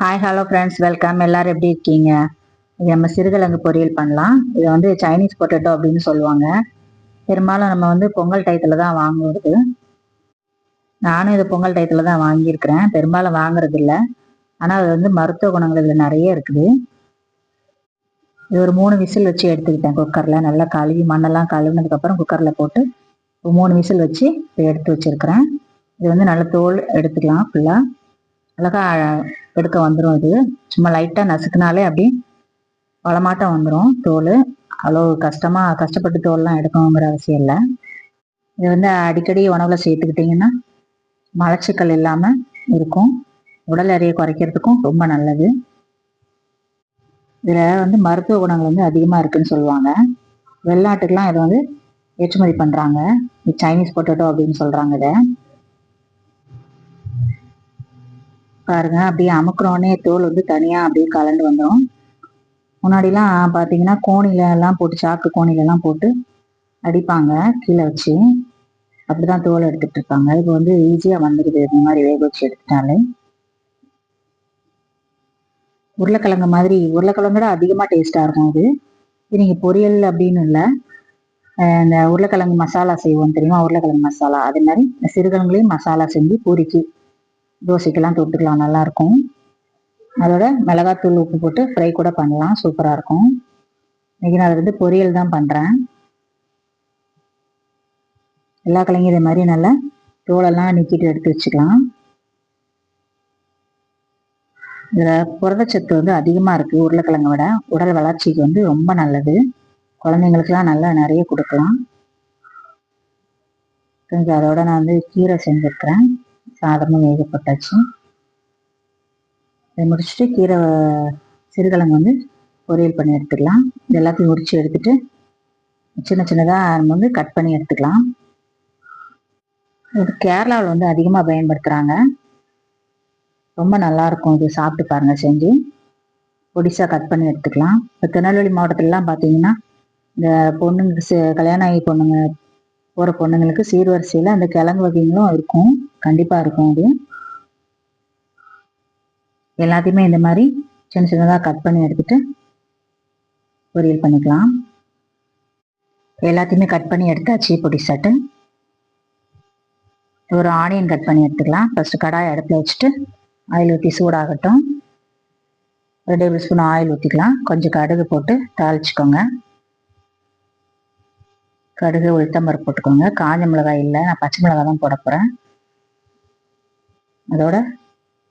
Hi hello friends welcome எல்லாரும் எப்படி இருக்கீங்க? இது நம்ம சிறுகிழங்கு பொரியல் பண்ணலாம். இது வந்து சைனீஸ் பொட்டேட்டோ அப்படின்னு சொல்லுவாங்க. பெரும்பாலும் நம்ம வந்து பொங்கல் டயத்தில் தான் வாங்குறது. நானும் இது பொங்கல் டயத்தில் தான் வாங்கியிருக்கிறேன். பெரும்பாலும் வாங்குறது இல்லை ஆனால் அது வந்து மருத்துவ குணங்கள் இதில் நிறைய இருக்குது. இது ஒரு மூணு விசில் வச்சு எடுத்துக்கிட்டேன் குக்கரில். நல்லா கழுவி மண்ணெல்லாம் கழுவினதுக்கப்புறம் குக்கரில் போட்டு ஒரு மூணு விசில் வச்சு இப்போ எடுத்து வச்சுருக்கிறேன். இது வந்து நல்ல தோல் எடுத்துக்கலாம் ஃபுல்லாக அழகா எடுக்க வந்துடும் இது. சும்மா லைட்டாக நசுக்குனாலே அப்படி வளமாட்டம் வந்துடும் தோல். அவ்வளோ கஷ்டமாக கஷ்டப்பட்டு தோல்லாம் எடுக்கணுங்கிற அவசியம் இல்லை. இது வந்து அடிக்கடி உணவுல சேர்த்துக்கிட்டிங்கன்னா மலச்சிக்கல் இல்லாமல் இருக்கும். உடல் எடையை குறைக்கிறதுக்கும் ரொம்ப நல்லது. இதில் வந்து மருத்துவ குணங்கள் வந்து அதிகமாக இருக்குன்னு சொல்லுவாங்க. வெளிநாட்டுக்கெலாம் இதை வந்து ஏற்றுமதி பண்ணுறாங்க சைனீஸ் பொட்டேட்டோ அப்படின்னு சொல்கிறாங்க இதை. பாருங்க. அப்படியே அமுக்குறோடனே தோல் வந்து தனியாக அப்படியே கலந்து வந்துடும் முன்னாடிலாம் பார்த்தீங்கன்னா கோணில எல்லாம் போட்டு சாக்கு கோணிலெல்லாம் போட்டு அடிப்பாங்க. கீழே வச்சு. அப்படிதான் தோல் எடுத்துகிட்டு இருப்பாங்க. இப்போ வந்து ஈஸியாக வந்துடுது இந்த மாதிரி வேக வச்சு எடுத்துட்டாலே. உருளைக்கிழங்கு மாதிரி உருளைக்கிழங்கோட அதிகமாக டேஸ்ட்டாக இருக்கும் அது இது நீங்கள் பொரியல் அப்படின்னு இல்லை. இந்த உருளைக்கிழங்கு மசாலா செய்வோம் தெரியுமா? உருளைக்கிழங்கு மசாலா. அதே மாதிரி சிறுகிழங்குலையும் மசாலா செஞ்சு பூரிக்கு தோசைக்கெல்லாம் தொட்டுக்கலாம் நல்லாயிருக்கும். அதோட மிளகாத்தூள் உப்பு போட்டு ஃப்ரை கூட பண்ணலாம் சூப்பராக இருக்கும். இன்னைக்கு நான் வந்து பொரியல் தான் பண்ணுறேன் எல்லா கிழங்கும் இதே மாதிரி நல்லா தோலெல்லாம் நிக்கிட்டு எடுத்து வச்சுக்கலாம். இதில் புரதச்சத்து வந்து அதிகமாக இருக்குது உருளைக்கிழங்கை விட. உடல் வளர்ச்சிக்கு வந்து ரொம்ப நல்லது. குழந்தைங்களுக்குலாம் நல்லா நிறைய கொடுக்கலாம். கொஞ்சம் அதோட நான் வந்து கீரை செஞ்சுருக்கிறேன். சாதமும் வேகப்பட்டாச்சு அதை முடிச்சுட்டு கீரை சிறுகிழங்கு வந்து பொரியல் பண்ணி எடுத்துக்கலாம். இது எல்லாத்தையும் உரிச்சு எடுத்துட்டு சின்ன சின்னதாக நம்ம வந்து கட் பண்ணி எடுத்துக்கலாம். இது கேரளாவில் வந்து அதிகமாக பயன்படுத்துகிறாங்க ரொம்ப நல்லாயிருக்கும் இது சாப்பிட்டு பாருங்கள் செஞ்சு. பொடிசாக கட் பண்ணி எடுத்துக்கலாம். இப்போ திருநெல்வேலி மாவட்டத்திலலாம் பார்த்தீங்கன்னா இந்த பொண்ணுங்க கல்யாணம் ஆகி பொண்ணுங்க போகிற பொண்ணுங்களுக்கு சீர்வரிசையில் அந்த கிழங்கு வகைகளும் இருக்கும். கண்டிப்பாக இருக்கும் அது. எல்லாத்தையுமே இந்த மாதிரி சின்ன சின்னதாக கட் பண்ணி எடுத்துட்டு பொரியல் பண்ணிக்கலாம். எல்லாத்தையுமே கட் பண்ணி எடுத்தாச்சு பொடி சட்டு. ஒரு ஆனியன் கட் பண்ணி எடுத்துக்கலாம். ஃபஸ்ட்டு கடாய் அடுப்பில் வச்சுட்டு ஆயில் ஊற்றி சூடாகட்டும். ஒரு டேபிள் ஸ்பூன் ஆயில் ஊற்றிக்கலாம் கொஞ்சம் கடுகு போட்டு தாளிச்சுக்கோங்க. கடுகு உளுத்தம்பருப்பு போட்டுக்கோங்க. காஞ்ச மிளகாய் இல்லை நான் பச்சை மிளகாய் தான் போட போகிறேன் அதோட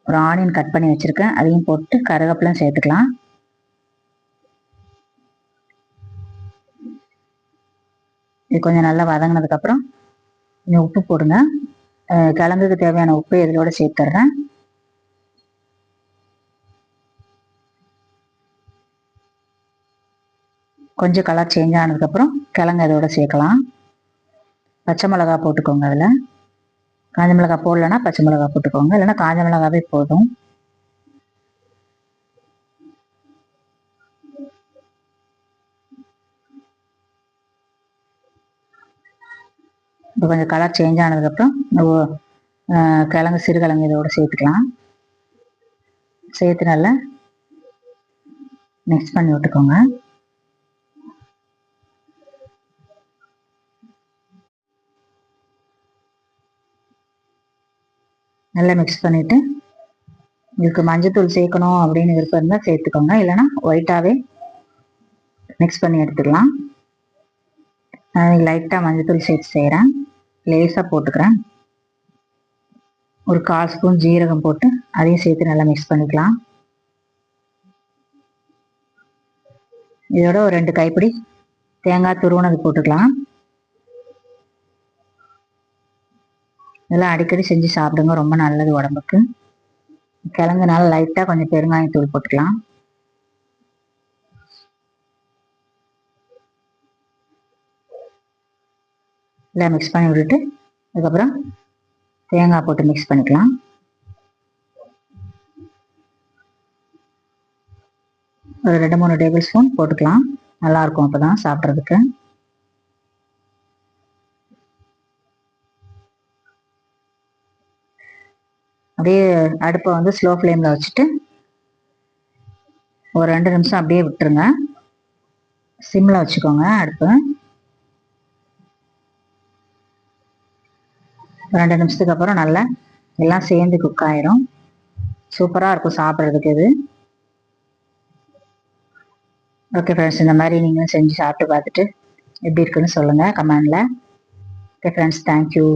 ஒரு ஆனியன் கட் பண்ணி வச்சுருக்கேன். அதையும் போட்டு கருவேப்பிலாம் சேர்த்துக்கலாம். இது கொஞ்சம் நல்லா வதங்கினதுக்கப்புறம் கொஞ்சம் உப்பு போடுங்க. கிழங்குக்கு தேவையான உப்பு இதோட சேர்த்துட்றேன். கொஞ்சம் கலர் சேஞ்ச் ஆனதுக்கப்புறம் கிழங்கு இதோட சேர்க்கலாம். பச்சை மிளகா போட்டுக்கோங்க அதில். காஞ்ச மிளகா போடலன்னா பச்சை மிளகா போட்டுக்கோங்க. இல்லைன்னா காஞ்ச மிளகாவே போதும். இப்போ கொஞ்சம் கலர் சேஞ்ச் ஆனதுக்கப்புறம் கிழங்கு சிறுகிழங்கு இதோட சேர்த்துக்கலாம். சேர்த்து நல்லா மிக்ஸ் பண்ணி விட்டுக்கோங்க. நல்லா மிக்ஸ் பண்ணிவிட்டு உங்களுக்கு மஞ்சத்தூள் சேர்க்கணும் அப்படின்னு விருப்பம் இருந்தால் சேர்த்துக்கோங்க. இல்லைன்னா ஒயிட்டாகவே மிக்ஸ் பண்ணி எடுத்துக்கலாம். நான் லைட்டாக மஞ்சத்தூள் சேர்த்து செய்கிறேன் லேஸாக போட்டுக்கிறேன். ஒரு கால் ஸ்பூன் ஜீரகம் போட்டு அதையும் சேர்த்து நல்லா மிக்ஸ் பண்ணிக்கலாம். இதோட ஒரு ரெண்டு கைப்பிடி தேங்காய் துருவனது போட்டுக்கலாம். இதெல்லாம் அடிக்கடி செஞ்சு சாப்பிடுங்க. ரொம்ப நல்லது உடம்புக்கு. கிழங்குனால லைட்டாக கொஞ்சம் பெருங்காயத்தூள் போட்டுக்கலாம். எல்லாம் மிக்ஸ் பண்ணி விட்டுட்டு அதுக்கப்புறம் தேங்காய் போட்டு மிக்ஸ் பண்ணிக்கலாம். ஒரு ரெண்டு மூணு டேபிள் ஸ்பூன் போட்டுக்கலாம். நல்லாயிருக்கும் அப்போ தான் சாப்பிட்றதுக்கு. அப்படியே அடுப்பை வந்து ஸ்லோ ஃப்ளேமில் வச்சுட்டு ஒரு ரெண்டு நிமிஷம் அப்படியே விட்டுருங்க. சிம்மில் வச்சுக்கோங்க அடுப்பு. ரெண்டு நிமிஷத்துக்கு அப்புறம் நல்லா எல்லாம் சேர்ந்து குக் ஆயிரும். சூப்பராக இருக்கும் சாப்பிட்றதுக்கு இது. ஓகே ஃப்ரெண்ட்ஸ் இந்த மாதிரி நீங்களும் செஞ்சு சாப்பிட்டு பார்த்துட்டு எப்படி இருக்குன்னு சொல்லுங்கள் கமெண்டில் ஓகே ஃப்ரெண்ட்ஸ் தேங்க்யூ